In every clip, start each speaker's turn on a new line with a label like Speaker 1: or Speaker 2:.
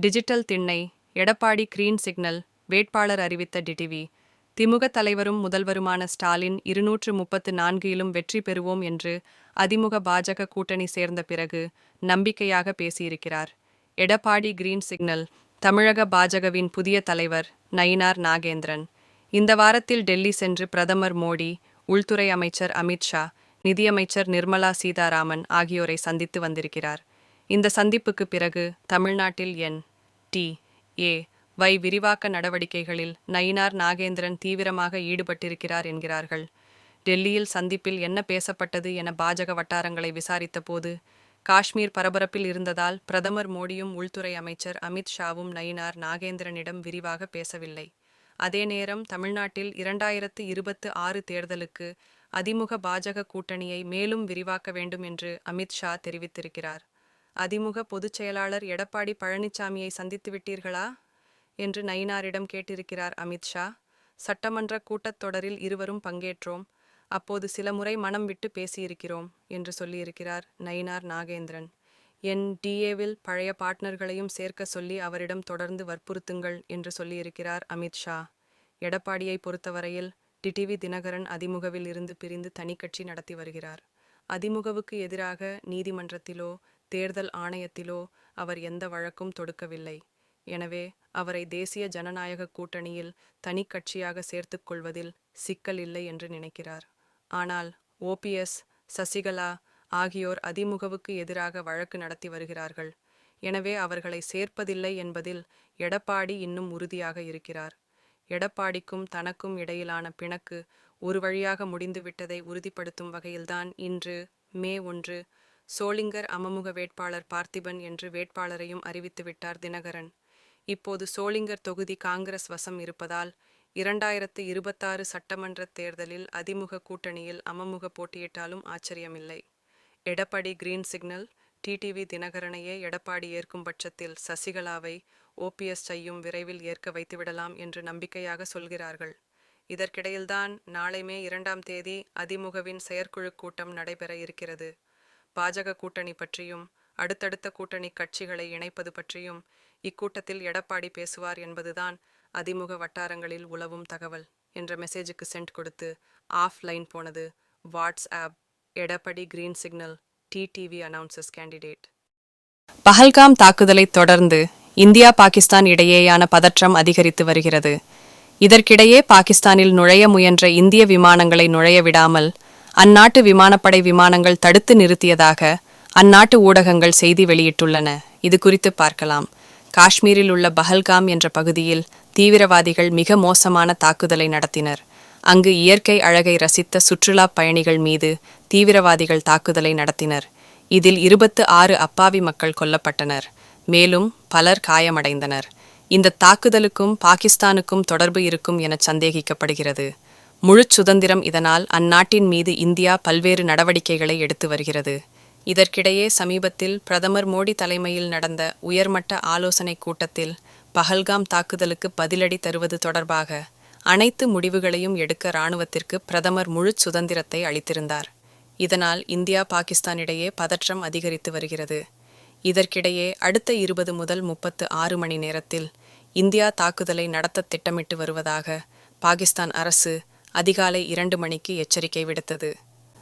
Speaker 1: Digital திண்ணை Edappadi green signal வேட்பாளர் அறிவித்த டிடிவி. திமுக தலைவரும் முதல்வருமான ஸ்டாலின் இருநூற்று முப்பத்து நான்கிலும் வெற்றி பெறுவோம் என்று அதிமுக பாஜக கூட்டணி சேர்ந்த பிறகு நம்பிக்கையாக பேசியிருக்கிறார். எடப்பாடி கிரீன் சிக்னல் தமிழக பாஜகவின் புதிய தலைவர் நயினார் நாகேந்திரன். இந்த வாரத்தில் டெல்லி சென்று பிரதமர் மோடி உள்துறை அமைச்சர் அமித்ஷா நிதியமைச்சர் நிர்மலா சீதாராமன் ஆகியோரை சந்தித்து வந்திருக்கிறார். இந்த சந்திப்புக்கு பிறகு தமிழ்நாட்டில் என். டி. ஏ. வை விரிவாக்க நடவடிக்கைகளில் நயினார் நாகேந்திரன் தீவிரமாக ஈடுபட்டிருக்கிறார் என்கிறார்கள். டெல்லியில் சந்திப்பில் என்ன பேசப்பட்டது என பாஜக வட்டாரங்களை விசாரித்தபோது காஷ்மீர் பரபரப்பில் இருந்ததால் பிரதமர் மோடியும் உள்துறை அமைச்சர் அமித் ஷாவும் நயினார் நாகேந்திரனிடம் விரிவாக பேசவில்லை. அதே நேரம் தமிழ்நாட்டில் இரண்டாயிரத்து இருபத்து ஆறு தேர்தலுக்கு அதிமுக பாஜக கூட்டணியை மேலும் விரிவாக்க வேண்டும் என்று அமித் ஷா தெரிவித்திருக்கிறார். அதிமுக பொதுச் செயலாளர் எடப்பாடி பழனிசாமியை சந்தித்து விட்டீர்களா? என்று நயினாரிடம் கேட்டிருக்கிறார் அமித்ஷா சட்டமன்ற கூட்டத்தொடரில் இருவரும் பங்கேற்றோம். அப்போது சில முறை மனம் விட்டு பேசியிருக்கிறோம் என்று சொல்லியிருக்கிறார் நயினார் நாகேந்திரன். என் டிஏவில் பழைய பார்ட்னர்களையும் சேர்க்க சொல்லி அவரிடம் தொடர்ந்து வற்புறுத்துங்கள் என்று சொல்லியிருக்கிறார் அமித் ஷா. எடப்பாடியை பொறுத்தவரையில் டிடிவி தினகரன் அதிமுகவில் இருந்து பிரிந்து தனிக்கட்சி நடத்தி வருகிறார். அதிமுகவுக்கு எதிராக நீதிமன்றத்திலோ தேர்தல் ஆணையத்திலோ அவர் எந்த வழக்கும் தொடுக்கவில்லை. எனவே அவரை தேசிய ஜனநாயக கூட்டணியில் தனி கட்சியாக சேர்த்துக் கொள்வதில் சிக்கல் இல்லை என்று நினைக்கிறார். ஆனால் ஓபிஎஸ் சசிகலா ஆகியோர் அதிமுகவுக்கு எதிராக வழக்கு நடத்தி வருகிறார்கள். எனவே அவர்களை சேர்ப்பதில்லை என்பதில் எடப்பாடி இன்னும் உறுதியாக இருக்கிறார். எடப்பாடிக்கும் தனக்கும் இடையிலான பிணக்கு ஒரு வழியாக முடிந்துவிட்டதை உறுதிப்படுத்தும் வகையில்தான் இன்று மே ஒன்று சோளிங்கர் அமமுக வேட்பாளர் பார்த்திபன் என்று வேட்பாளரையும் அறிவித்துவிட்டார் தினகரன். இப்போது சோளிங்கர் தொகுதி காங்கிரஸ் வசம் இருப்பதால் இரண்டாயிரத்து இருபத்தாறு சட்டமன்ற தேர்தலில் அதிமுக கூட்டணியில் அமமுக போட்டியிட்டாலும் ஆச்சரியமில்லை. எடப்பாடி கிரீன் சிக்னல் டிடிவி தினகரனையே எடப்பாடி ஏற்கும் பட்சத்தில் சசிகலாவை ஓபிஎஸ் செய்யும் விரைவில் ஏற்க வைத்துவிடலாம் என்று நம்பிக்கையாக சொல்கிறார்கள். இதற்கிடையில்தான் நாளை மே இரண்டாம் தேதி அதிமுகவின் செயற்குழு கூட்டம் நடைபெற இருக்கிறது. பாஜக கூட்டணி பற்றியும் அடுத்தடுத்த கூட்டணி கட்சிகளை இணைப்பது பற்றியும் இக்கூட்டத்தில் எடப்பாடி பேசுவார் என்பதுதான் அதிமுக வட்டாரங்களில் உலவும் தகவல் என்ற மெசேஜுக்கு சென்ட் கொடுத்து ஆஃப் லைன் போனது WhatsApp Edappadi green signal TTV announces candidate. Pahalgam தாக்குதலை தொடர்ந்து இந்தியா பாகிஸ்தான் இடையேயான பதற்றம் அதிகரித்து வருகிறது. இதற்கிடையே பாகிஸ்தானில் நுழைய முயன்ற இந்திய விமானங்களை நுழைய விடாமல் அந்நாட்டு விமானப்படை விமானங்கள் தடுத்து நிறுத்தியதாக அந்நாட்டு ஊடகங்கள் செய்தி வெளியிட்டுள்ளன. இது குறித்து பார்க்கலாம். காஷ்மீரில் உள்ள பஹல்காம் என்ற பகுதியில் தீவிரவாதிகள் மிக மோசமான தாக்குதலை நடத்தினர். அங்கு இயற்கை அழகை ரசித்த சுற்றுலா பயணிகள் மீது தீவிரவாதிகள் தாக்குதலை நடத்தினர். இதில் இருபத்து ஆறு அப்பாவி மக்கள் கொல்லப்பட்டனர். மேலும் பலர் காயமடைந்தனர். இந்த தாக்குதலுக்கும் பாகிஸ்தானுக்கும் தொடர்பு இருக்கும் என சந்தேகிக்கப்படுகிறது. முழு சுதந்திரம் இதனால் அந்நாட்டின் மீது இந்தியா பல்வேறு நடவடிக்கைகளை எடுத்து வருகிறது. இதற்கிடையே சமீபத்தில் பிரதமர் மோடி தலைமையில் நடந்த உயர்மட்ட ஆலோசனைக் கூட்டத்தில் பஹல்காம் தாக்குதலுக்கு பதிலடி தருவது தொடர்பாக அனைத்து முடிவுகளையும் எடுக்க இராணுவத்திற்கு பிரதமர் முழு சுதந்திரத்தை அளித்திருந்தார். இதனால் இந்தியா பாகிஸ்தான் இடையே பதற்றம் அதிகரித்து வருகிறது. இதற்கிடையே அடுத்த இருபது முதல் முப்பத்து ஆறு மணி நேரத்தில் இந்தியா தாக்குதலை நடத்த திட்டமிட்டு வருவதாக பாகிஸ்தான் அரசு அதிகாலை இரண்டு மணிக்கு எச்சரிக்கை விடுத்தது.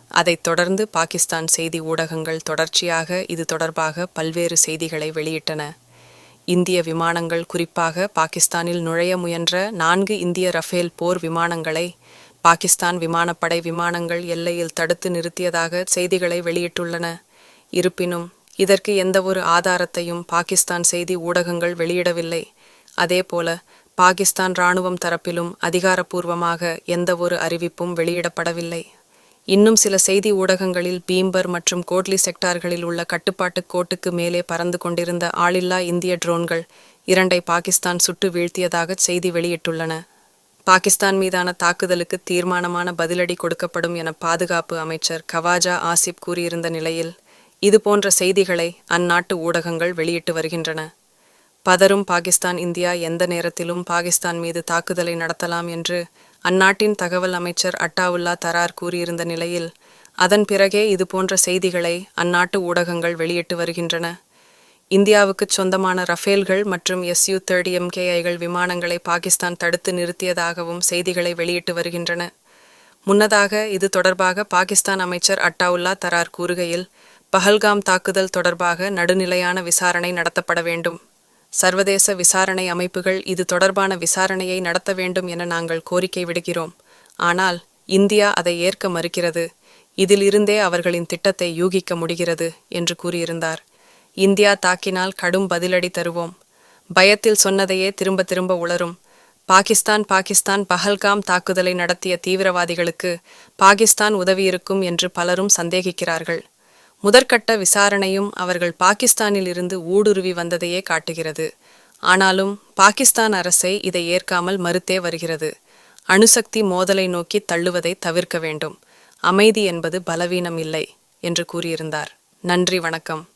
Speaker 1: அதைத் தொடர்ந்து பாகிஸ்தான் செய்தி ஊடகங்கள் தொடர்ச்சியாக இது தொடர்பாக பல்வேறு செய்திகளை வெளியிட்டன. இந்திய விமானங்கள் குறிப்பாக பாகிஸ்தானில் நுழைய முயன்ற நான்கு இந்திய ரஃபேல் போர் விமானங்களை பாகிஸ்தான் விமானப்படை விமானங்கள் எல்லையில் தடுத்து நிறுத்தியதாக செய்திகளை வெளியிட்டுள்ளன. இருப்பினும் இதற்கு எந்தவொரு ஆதாரத்தையும் பாகிஸ்தான் செய்தி ஊடகங்கள் வெளியிடவில்லை. அதேபோல பாகிஸ்தான் இராணுவம் தரப்பிலும் அதிகாரப்பூர்வமாக எந்தவொரு அறிவிப்பும் வெளியிடப்படவில்லை. இன்னும் சில செய்தி ஊடகங்களில் பீம்பர் மற்றும் கோட்லி செக்டார்களில் உள்ள கட்டுப்பாட்டு கோட்டுக்கு மேலே பறந்து கொண்டிருந்த ஆளில்லா இந்திய ட்ரோன்கள் இரண்டை பாகிஸ்தான் சுட்டு வீழ்த்தியதாக செய்தி வெளியிட்டுள்ளன. பாகிஸ்தான் மீதான தாக்குதலுக்கு தீர்மானமான பதிலடி கொடுக்கப்படும் என பாதுகாப்பு அமைச்சர் கவாஜா ஆசிப் கூறியிருந்த நிலையில் இதுபோன்ற செய்திகளை அந்நாட்டு ஊடகங்கள் வெளியிட்டு வருகின்றன. பதறும் பாகிஸ்தான் இந்தியா எந்த நேரத்திலும் பாகிஸ்தான் மீது தாக்குதலை நடத்தலாம் என்று அந்நாட்டின் தகவல் அமைச்சர் அட்டாவுல்லா தரார் கூறியிருந்த நிலையில் அதன் பிறகே இதுபோன்ற செய்திகளை அந்நாட்டு ஊடகங்கள் வெளியிட்டு வருகின்றன. இந்தியாவுக்குச் சொந்தமான ரஃபேல்கள் மற்றும் எஸ்யூ தேர்ட் எம்கேஐகள் விமானங்களை பாகிஸ்தான் தடுத்து நிறுத்தியதாகவும் செய்திகளை வெளியிட்டு வருகின்றன. முன்னதாக இது தொடர்பாக பாகிஸ்தான் அமைச்சர் அட்டாவுல்லா தரார் கூறுகையில் பஹல்காம் தாக்குதல் தொடர்பாக நடுநிலையான விசாரணை நடத்தப்பட வேண்டும். சர்வதேச விசாரணை அமைப்புகள் இது தொடர்பான விசாரணையை நடத்த வேண்டும் என நாங்கள் கோரிக்கை விடுகிறோம். ஆனால் இந்தியா அதை ஏற்க மறுக்கிறது. இதிலிருந்தே அவர்களின் திட்டத்தை யூகிக்க முடிகிறது என்று கூறியிருந்தார். இந்தியா தாக்கினால் கடும் பதிலடி தருவோம். பயத்தில் சொன்னதையே திரும்ப திரும்ப உளரும். பாகிஸ்தான் பாகிஸ்தான் பஹல்காம் தாக்குதலை நடத்திய தீவிரவாதிகளுக்கு பாகிஸ்தான் உதவியிருக்கும் என்று பலரும் சந்தேகிக்கிறார்கள். முதற்கட்ட விசாரணையும் அவர்கள் பாகிஸ்தானில் இருந்து ஊடுருவி வந்ததையே காட்டுகிறது. ஆனாலும் பாகிஸ்தான் அரசை இதை ஏற்காமல் மறுத்தே வருகிறது. அணுசக்தி மோதலை நோக்கி தள்ளுவதை தவிர்க்க வேண்டும். அமைதி என்பது பலவீனம் இல்லை என்று கூறியிருந்தார். நன்றி வணக்கம்.